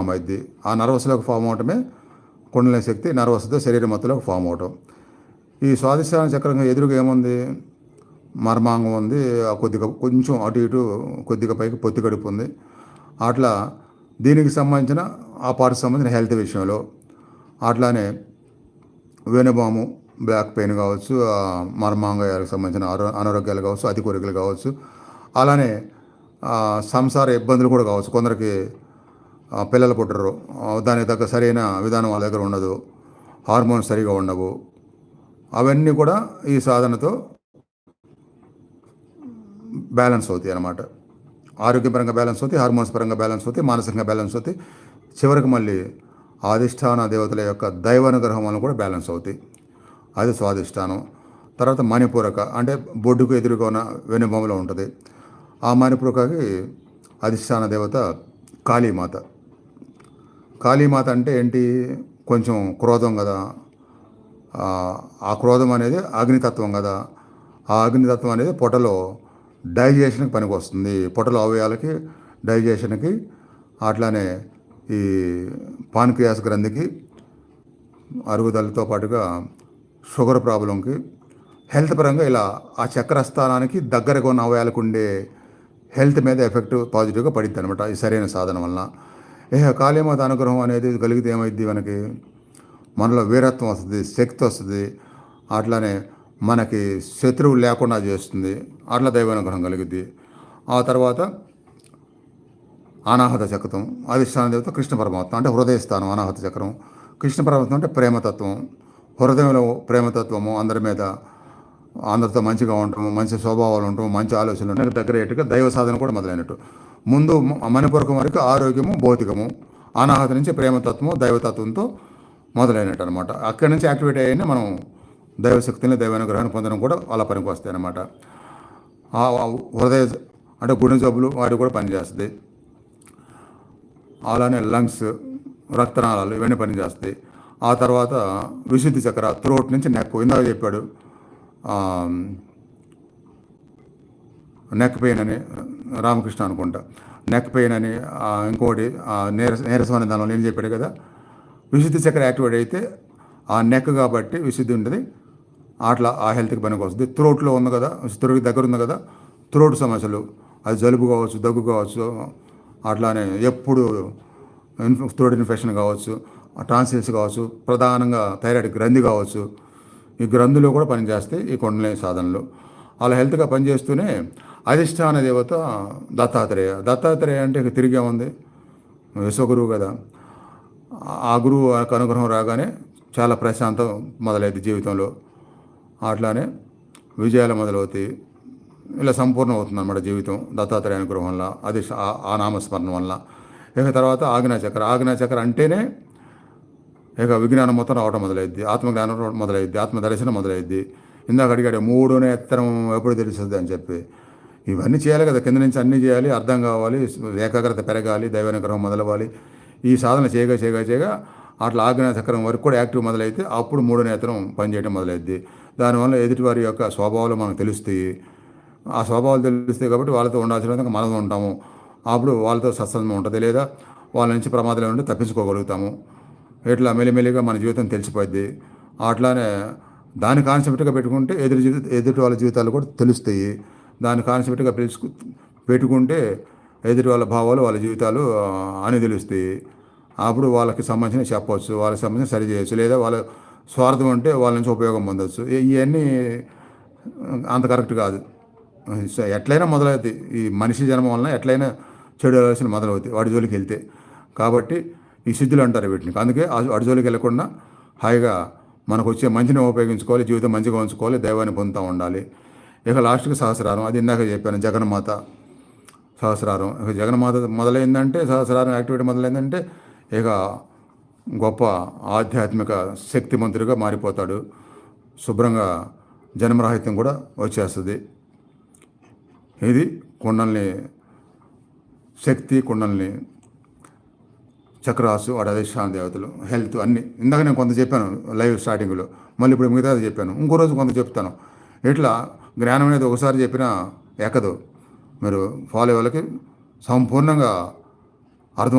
Form అయింది ఆ నర్వస్లోకి form అవటమే kundalini శక్తి నర్వస్తో శరీరం మొత్తంలోకి ఫామ్ అవటం. ఈ స్వాదిష్టాన చక్రం ఎదురుగా ఏముంది? మర్మాంగం ఉంది. ఆ కొద్దిగా కొంచెం అటు ఇటు కొద్దిగా పైకి పొత్తి కడుపు ఉంది. అట్లా దీనికి సంబంధించిన ఆ పార్ట్కి సంబంధించిన హెల్త్ విషయంలో అట్లానే వెనుబాము బ్యాక్ పెయిన్ కావచ్చు ఆ మర్మాంగాలకు సంబంధించిన అనారోగ్యాలు కావచ్చు అతి కోరికలు కావచ్చు అలానే సంసార ఇబ్బందులు కూడా కావచ్చు. కొందరికి పిల్లలు పుట్టరు. దానికి తగ్గ సరైన విధానం వాళ్ళ దగ్గర ఉండదు. హార్మోన్స్ సరిగా ఉండవు. అవన్నీ కూడా ఈ సాధనతో బ్యాలెన్స్ అవుతాయి అన్నమాట. ఆరోగ్యపరంగా బ్యాలెన్స్ అవుతాయి హార్మోన్స్ పరంగా బ్యాలెన్స్ అవుతాయి మానసికంగా బ్యాలెన్స్ అవుతాయి. చివరికి మళ్ళీ ఆదిష్టాన దేవతల యొక్క దైవానుగ్రహం వలన కూడా బ్యాలెన్స్ అవుతాయి. అది స్వాదిష్టానం తర్వాత మణిపూరక అంటే బొడ్డుకు ఎదురుగా ఉన్న వెనుబొమ్మలో ఉంటుంది. ఆ మణిపూరకకి అధిష్టాన దేవత కాళీమాత. కాళీమాత అంటే ఏంటి? కొంచెం క్రోధం కదా. ఆ, క్రోధం అనేది అగ్నితత్వం కదా. ఆ అగ్నితత్వం అనేది పొటలో డైజెషన్కి పనికి వస్తుంది పొటల అవయవాలకి డైజెషన్కి అట్లానే ఈ పాన్క్రియాస్ గ్రంథికి అరుగుదలతో పాటుగా షుగర్ ప్రాబ్లంకి హెల్త్ పరంగా ఇలా ఆ చక్రస్థానానికి దగ్గరగా ఉన్న అవయాలకు ఉండే హెల్త్ మీద ఎఫెక్ట్ పాజిటివ్గా పడిద్ది అనమాట ఈ సరైన సాధన వలన. ఏ కాళీమాత అనుగ్రహం అనేది కలిగితే ఏమైద్ది మనకి? మనలో వీరత్వం వస్తుంది శక్తి వస్తుంది. అట్లానే మనకి శత్రువు లేకుండా చేస్తుంది. అట్లా దైవానుగ్రహం కలిగిద్ది. ఆ తర్వాత అనాహత చక్రం అధిష్టాన దేవత కృష్ణ పరమాత్మ అంటే హృదయ స్థానం అనాహత చక్రం. కృష్ణ పరమాత్మ అంటే ప్రేమతత్వం. హృదయంలో ప్రేమతత్వము అందరి మీద అందరితో మంచిగా ఉండటము మంచి స్వభావాలు ఉండటం మంచి ఆలోచనలు ఉండటం దగ్గర దైవ సాధన కూడా మొదలైనట్టు. ముందు మణిపూర్వకం వరకు ఆరోగ్యము భౌతికము అనాహత నుంచి ప్రేమతత్వము దైవతత్వంతో మొదలైనట్టు అనమాట అక్కడి నుంచి యాక్టివేట్ అయ్యాయని మనం దైవశక్తిని దైవానుగ్రహాన్ని పొందడం కూడా వాళ్ళ పనికి వస్తాయి అనమాట హృదయ అంటే గుండె జబ్బులు వాటి కూడా పనిచేస్తుంది అలానే లంగ్స్ రక్తనాళాలు ఇవన్నీ పనిచేస్తాయి. ఆ తర్వాత విశుద్ధి చక్ర త్రోట్ నుంచి నెక్ ఇందాక చెప్పాడు. నెక్ పెయిన్ అని రామకృష్ణ అనుకుంటా. నెక్ పెయిన్ అని ఇంకోటి ఆ, నీరస నీరసం అనే దానిలో నేను చెప్పాడు కదా. విశుద్ధి చక్ర యాక్టివేట్ అయితే ఆ నెక్ కాబట్టి విశుద్ధి ఉంటుంది. అట్లా ఆ హెల్త్కి పనికి వస్తుంది. త్రోట్లో ఉంది కదా త్రోట్కి దగ్గర ఉంది కదా త్రోట్ సమస్యలు. అది జలుబు కావచ్చు దగ్గు కావచ్చు అట్లానే ఎప్పుడు ఇన్ఫ్ త్రోట్ ఇన్ఫెక్షన్ కావచ్చు ట్రాన్సిల్స్ కావచ్చు ప్రధానంగా థైరాయిడ్ గ్రంథి కావచ్చు. ఈ గ్రంథులు కూడా పనిచేస్తాయి ఈ కొండలే సాధనలు. అలా హెల్త్గా పనిచేస్తూనే అధిష్టాన దేవత దత్తాత్రేయ. దత్తాత్రేయ అంటే ఇక తిరిగే ఉంది. విశ్వగురువు కదా. ఆ గురువు యొక్క అనుగ్రహం రాగానే చాలా ప్రశాంతం మొదలైంది జీవితంలో. అట్లానే విజయాలు మొదలవుతాయి. ఇలా సంపూర్ణం అవుతుంది అన్నమాట జీవితం దత్తాత్రేయ అనుగ్రహం వల్ల అది ఆ- నామస్మరణ వల్ల. ఇక తర్వాత ఆజ్ఞా చక్ర చక్ర అంటేనే ఇక విజ్ఞానం మొత్తం రావడం మొదలైద్ది. ఆత్మజ్ఞానం మొదలైద్ది. ఆత్మ దర్శనం మొదలైద్ది. ఇందాక అడిగాడు మూడు నేత్రం ఎప్పుడు తెలుస్తుంది అని చెప్పి. ఇవన్నీ చేయాలి కదా. కింద నుంచి అన్నీ చేయాలి అర్థం కావాలి ఏకాగ్రత పెరగాలి దైవానుగ్రహం మొదలవ్వాలి. ఈ సాధన చేయగా చేయగా చేయగా అట్లా ఆజ్ఞా చక్రం వరకు కూడా యాక్టివ్ మొదలైతే అప్పుడు మూడో నేత్రం పనిచేయడం మొదలైద్ది. దానివల్ల ఎదుటివారి యొక్క స్వభావాలు మనకు తెలుస్తాయి. ఆ స్వభావాలు తెలుస్తాయి కాబట్టి వాళ్ళతో ఉండాల్సిన విధంగా మనం ఉంటాము. అప్పుడు వాళ్ళతో సత్సంగం ఉంటుంది లేదా వాళ్ళ నుంచి ప్రమాదాలు ఉంటే తప్పించుకోగలుగుతాము. ఇట్లా మెల్లిమెల్లిగా మన జీవితం తెలిసిపోద్ది. అట్లానే దాని కాన్సెప్ట్గా పెట్టుకుంటే ఎదురు జీవిత ఎదుటి వాళ్ళ జీవితాలు కూడా తెలుస్తాయి. దాని కాన్సెప్ట్గా పిలుచుకు పెట్టుకుంటే ఎదుటి వాళ్ళ భావాలు వాళ్ళ జీవితాలు అని తెలుస్తాయి. అప్పుడు వాళ్ళకి సంబంధించిన చెప్పవచ్చు వాళ్ళకి సంబంధించిన సరి చేయొచ్చు లేదా వాళ్ళ స్వార్థం ఉంటే వాళ్ళ నుంచి ఉపయోగం పొందవచ్చు ఇవన్నీ అంత కరెక్ట్ కాదు. ఎట్లయినా మొదలవుతాయి. ఈ మనిషి జన్మ వలన ఎట్లయినా చెడు ఆలోచన మొదలవుతాయి వాడి జోలికి వెళ్తే. కాబట్టి ఈ సిద్ధులు అంటారు వీటిని. అందుకే వాడి జోలికి వెళ్ళకుండా హాయిగా మనకు వచ్చే మంచిని ఉపయోగించుకోవాలి జీవితం మంచిగా ఉంచుకోవాలి దైవాన్ని పొందుతూ ఉండాలి. ఇక లాస్ట్కి సహస్రారం. అది ఇందాక చెప్పాను జగన్మాత సహస్రారం. ఇక జగన్మాత మొదలైందంటే సహస్రారం యాక్టివిటీ మొదలైందంటే ఇక గొప్ప ఆధ్యాత్మిక శక్తిమంతుడిగా మారిపోతాడు. శుభ్రంగా జన్మరాహిత్యం కూడా వచ్చేస్తుంది. ఇది కుండల్ని శక్తి కుండల్ని చక్రాసు వాడి అధిష్టాన దేవతలు హెల్త్ అన్నీ. ఇందాక నేను కొంత చెప్పాను లైవ్ స్టార్టింగ్లో. మళ్ళీ ఇప్పుడు మిగతాది చెప్పాను. ఇంకో రోజు కొంత చెప్తాను. ఇట్లా జ్ఞానం అనేది ఒకసారి చెప్పినా ఎక్కదు మీరు ఫాలో వాళ్ళకి సంపూర్ణంగా అర్థం